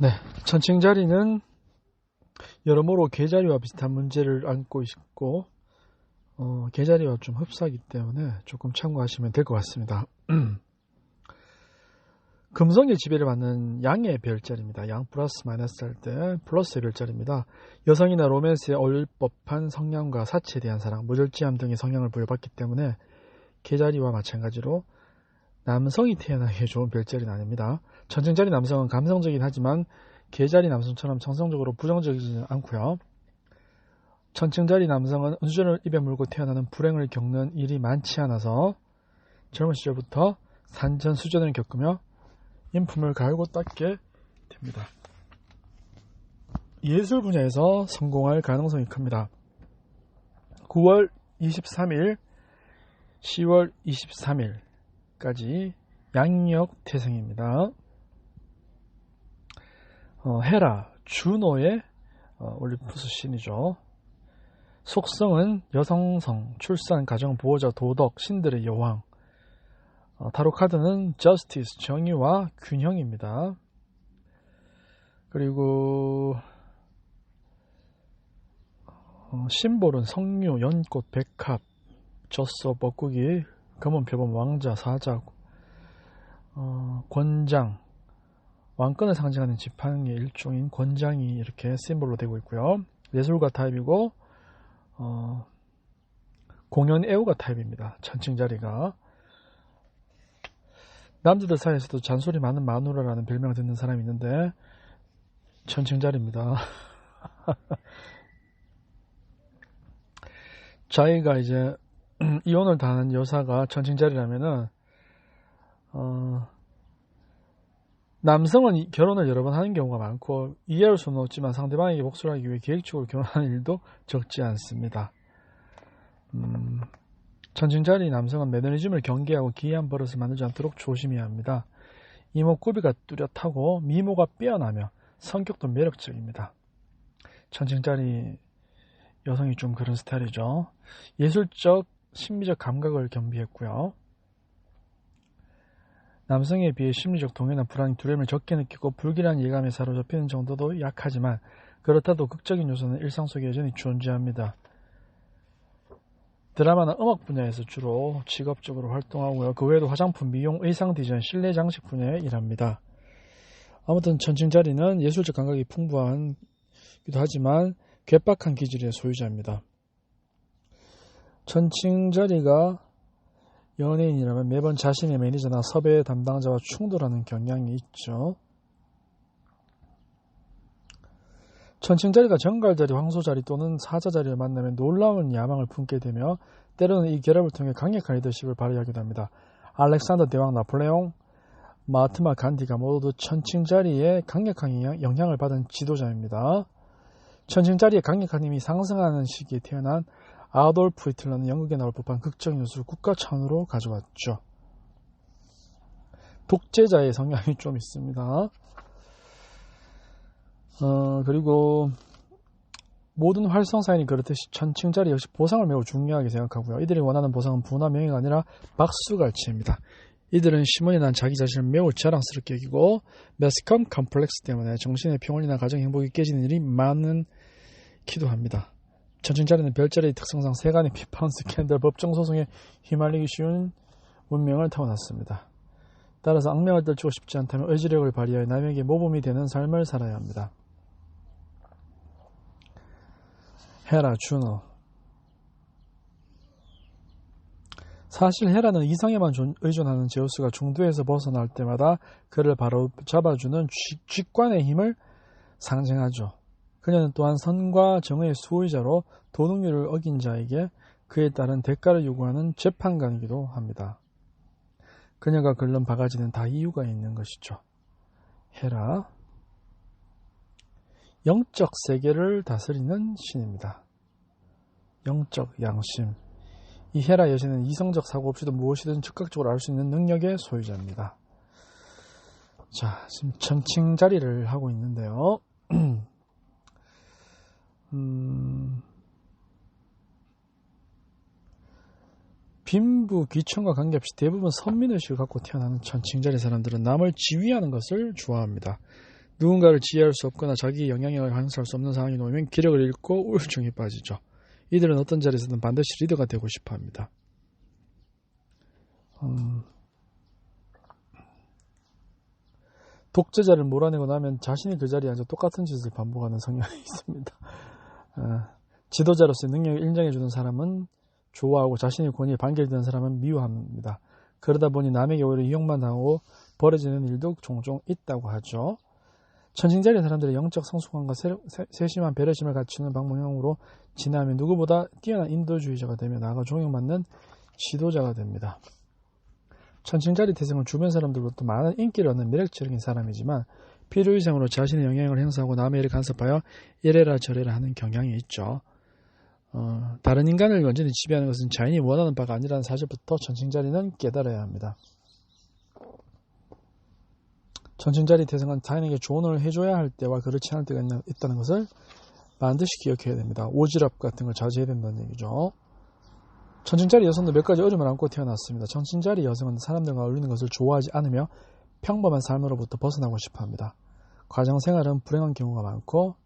네, 천칭자리는 여러모로 개자리와 비슷한 문제를 안고 있고 어, 개자리와 좀 흡사하기 때문에 조금 참고하시면 될 것 같습니다. 금성의 지배를 받는 양의 별자리입니다. 양 플러스 마이너스 할 때 플러스의 별자리입니다. 여성이나 로맨스에 어울릴 법한 성향과 사치에 대한 사랑, 무절제함 등의 성향을 부여받기 때문에 개자리와 마찬가지로 남성이 태어나기 좋은 별자리는 아닙니다. 전쟁자리 남성은 감성적이긴 하지만 개자리 남성처럼 정성적으로 부정적이지는 않고요. 천층자리 남성은 은수전을 입에 물고 태어나는 불행을 겪는 일이 많지 않아서 젊은 시절부터 산전수전을 겪으며 인품을 갈고 닦게 됩니다. 예술 분야에서 성공할 가능성이 큽니다. 9월 23일, 10월 23일 까지 양력 태생입니다. 어, 헤라, 주노의 어, 올림푸스 신이죠. 속성은 여성성, 출산, 가정, 보호자, 도덕, 신들의 여왕. 어, 타로 카드는 justice, 정의와 균형입니다. 그리고 어, 심볼은 성류, 연꽃, 백합, 젖소, 뻐꾸기, 검은 표범, 왕자, 사자, 어, 권장, 왕권을 상징하는 지팡이의 일종인 권장이 이렇게 심볼로 되고 있고요. 예술가 타입이고 어, 공연 애호가 타입입니다. 천칭 자리가 남자들 사이에서도 잔소리 많은 마누라라는 별명 을 듣는 사람이 있는데 천칭 자리입니다. 자기가 이제 이혼을 당한 여사가 천칭자리라면은 어, 남성은 결혼을 여러 번 하는 경우가 많고 이해할 수는 없지만 상대방에게 복수를 하기 위해 계획적으로 결혼하는 일도 적지 않습니다. 음, 천칭자리 남성은 매너리즘을 경계하고 기이한 버릇을 만들지 않도록 조심해야 합니다. 이목구비가 뚜렷하고 미모가 빼어나며 성격도 매력적입니다. 천칭자리 여성이 좀 그런 스타일이죠. 예술적, 심미적 감각을 겸비했고요. 남성에 비해 심리적 동요나 불안, 두려움을 적게 느끼고 불길한 예감에 사로잡히는 정도도 약하지만 그렇다도 극적인 요소는 일상 속에 여전히 존재합니다. 드라마나 음악 분야에서 주로 직업적으로 활동하고요. 그 외에도 화장품, 미용, 의상 디자인, 실내 장식 분야에 일합니다. 아무튼 천칭자리는 예술적 감각이 풍부한 기도 하지만 괴팍한 기질의 소유자입니다. 천칭자리가 연예인이라면 매번 자신의 매니저나 섭외 담당자와 충돌하는 경향이 있죠. 천칭자리가 정갈자리, 황소자리 또는 사자자리를 만나면 놀라운 야망을 품게 되며 때로는 이 결합을 통해 강력한 리더십을 발휘하기도 합니다. 알렉산더 대왕 나폴레옹, 마트마 간디가 모두 천칭자리에 강력한 영향을 받은 지도자입니다. 천칭자리의 강력한 힘이 상승하는 시기에 태어난 아돌프 히틀러는 영국에 나올 법한 극적인 요소를 국가 차원으로 가져왔죠. 독재자의 성향이 좀 있습니다. 어, 그리고 모든 활성 사인이 그렇듯이 천칭자리 역시 보상을 매우 중요하게 생각하고요. 이들이 원하는 보상은 부나 명예가 아니라 박수갈채입니다. 이들은 시몬이 난 자기 자신을 매우 자랑스럽게 여기고 메스컴 컴플렉스 때문에 정신의 평온이나 가정 행복이 깨지는 일이 많은 기도합니다. 전칭자리는 별자리의 특성상 세간의 비판, 스캔들, 법정 소송에 휘말리기 쉬운 운명을 타고났습니다. 따라서 악명을 떨치고 싶지 않다면 의지력을 발휘하여 남에게 모범이 되는 삶을 살아야 합니다. 헤라, 주노. 사실 헤라는 이상에만 의존하는 제우스가 중도에서 벗어날 때마다 그를 바로 잡아주는 쥐관의 힘을 상징하죠. 그녀는 또한 선과 정의의 수호자로 도덕률을 어긴 자에게 그에 따른 대가를 요구하는 재판관이기도 합니다. 그녀가 긁는 바가지는 다 이유가 있는 것이죠. 헤라 영적 세계를 다스리는 신입니다. 영적 양심 이 헤라 여신은 이성적 사고 없이도 무엇이든 즉각적으로 알 수 있는 능력의 소유자입니다. 자, 지금 정칭 자리를 하고 있는데요. 빈부 귀천과 관계없이 대부분 선민의식을 갖고 태어나는 천칭자리 사람들은 남을 지휘하는 것을 좋아합니다. 누군가를 지휘할 수 없거나 자기 영향력을 행사할 수 없는 상황이 놓이면 기력을 잃고 우울증에 빠지죠. 이들은 어떤 자리에서든 반드시 리더가 되고 싶어 합니다. 음, 독재자를 몰아내고 나면 자신이 그 자리에 앉아 똑같은 짓을 반복하는 성향이 있습니다. 아, 지도자로서의 능력을 인정해주는 사람은 좋아하고 자신의 권위에 반길드는 사람은 미워합니다. 그러다 보니 남에게 오히려 이용만 당하고 벌어지는 일도 종종 있다고 하죠. 천칭자리 사람들의 영적 성숙함과 세심한 배려심을 갖추는 방법형으로 지나면 누구보다 뛰어난 인도주의자가 되며 나아가 존경받는 지도자가 됩니다. 천칭자리 태생은 주변 사람들로부터 많은 인기를 얻는 매력적인 사람이지만 필요 이상으로 자신의 영향을 행사하고 남의 일을 간섭하여 이래라 저래라 하는 경향이 있죠. 어, 다른 인간을 완전히 지배하는 것은 자연이 원하는 바가 아니라는 사실부터 천칭자리는 깨달아야 합니다. 천칭자리 태생은 타인에게 조언을 해줘야 할 때와 그렇지 않을 때가 있다는 것을 반드시 기억해야 됩니다. 오지랖 같은 걸 자제해야 된다는 얘기죠. 천칭자리 여성도 몇 가지 어려움을 안고 태어났습니다. 천칭자리 여성은 사람들과 어울리는 것을 좋아하지 않으며 평범한 삶으로부터 벗어나고 싶어 합니다. 과정 생활은 불행한 경우가 많고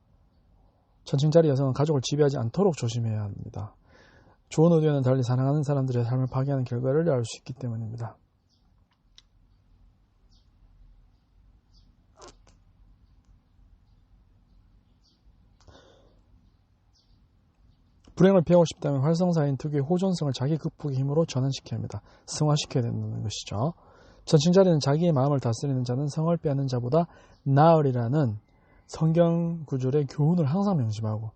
천칭자리 여성은 가족을 지배하지 않도록 조심해야 합니다. 좋은 의도와는 달리 사랑하는 사람들의 삶을 파괴하는 결과를 알 수 있기 때문입니다. 불행을 피하고 싶다면 활성사인 특유의 호전성을 자기 극복의 힘으로 전환시켜야 합니다. 승화시켜야 된다는 것이죠. 전칭자리는 자기의 마음을 다스리는 자는 성을 빼앗는 자보다 나으리라는 성경 구절의 교훈을 항상 명심하고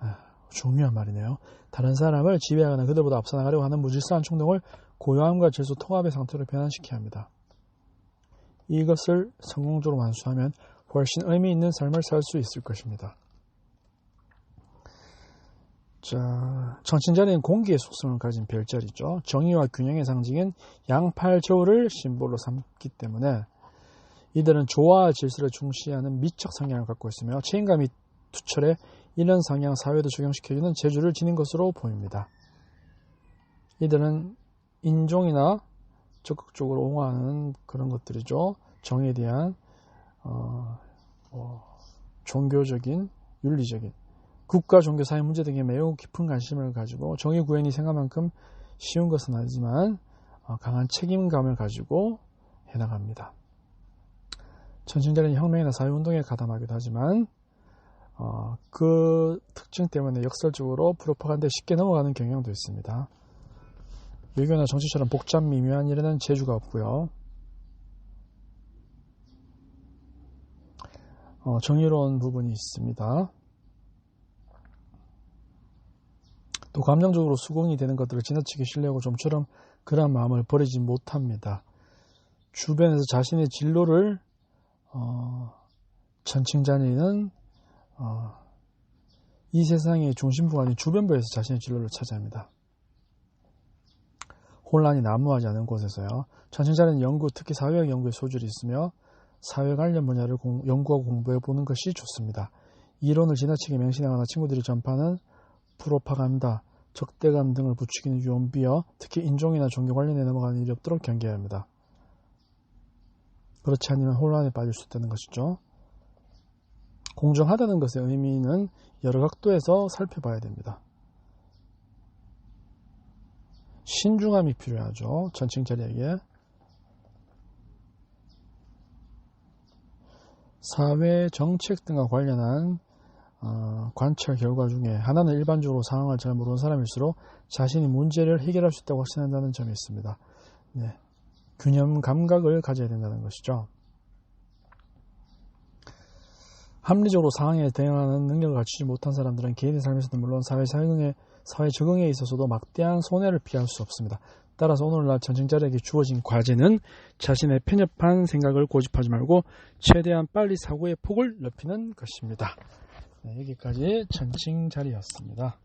아, 중요한 말이네요. 다른 사람을 지배하거나 그들보다 앞서 나가려고 하는 무질서한 충동을 고요함과 질소 통합의 상태로 변환시켜야 합니다. 이것을 성공적으로 완수하면 훨씬 의미 있는 삶을 살 수 있을 것입니다. 자, 정신자리는 공기의 속성을 가진 별자리죠. 정의와 균형의 상징인 양팔저울을 심볼로 삼기 때문에 이들은 조화와 질서를 중시하는 미적 성향을 갖고 있으며 책임감 이 투철에 이런 성향 사회도 적용시켜주는 재주를 지닌 것으로 보입니다. 이들은 인종이나 적극적으로 옹호하는 그런 것들이죠. 정에 대한 어, 어, 종교적인 윤리적인 국가, 종교, 사회 문제 등에 매우 깊은 관심을 가지고 정의 구현이 생각만큼 쉬운 것은 아니지만 어, 강한 책임감을 가지고 해나갑니다. 전신자는 혁명이나 사회운동에 가담하기도 하지만 어, 그 특징 때문에 역설적으로 프로파간다에 쉽게 넘어가는 경향도 있습니다. 외교나 정치처럼 복잡 미묘한 일에는 재주가 없고요. 어, 정의로운 부분이 있습니다. 또 감정적으로 수긍이 되는 것들을 지나치게 신뢰하고 좀처럼 그러한 마음을 버리지 못합니다. 주변에서 자신의 진로를 어, 전칭자니는 어, 이 세상의 중심부가 아닌 주변부에서 자신의 진로를 찾아합니다. 혼란이 난무하지 않은 곳에서요. 전칭자는 연구, 특히 사회학 연구에 소질이 있으며 사회 관련 분야를 공, 연구하고 공부해 보는 것이 좋습니다. 이론을 지나치게 맹신하거나 친구들이 전파하는 프로파간다, 적대감 등을 부추기는 유언비어, 특히 인종이나 종교 관련에 넘어가는 일이 없도록 경계해야 합니다. 그렇지 않으면 혼란에 빠질 수 있다는 것이죠. 공정하다는 것의 의미는 여러 각도에서 살펴봐야 됩니다. 신중함이 필요하죠. 전칭자리에게. 사회 정책 등과 관련한 어, 관찰 결과 중에 하나는 일반적으로 상황을 잘 모르는 사람일수록 자신이 문제를 해결할 수 있다고 확신한다는 점이 있습니다. 네. 균형 감각을 가져야 된다는 것이죠. 합리적으로 상황에 대응하는 능력을 갖추지 못한 사람들은 개인의 삶에서도 물론 사회 적응에, 사회 적응에 있어서도 막대한 손해를 피할 수 없습니다. 따라서 오늘날 전쟁자들에게 주어진 과제는 자신의 편협한 생각을 고집하지 말고 최대한 빨리 사고의 폭을 넓히는 것입니다. 네, 여기까지 전칭 자리였습니다.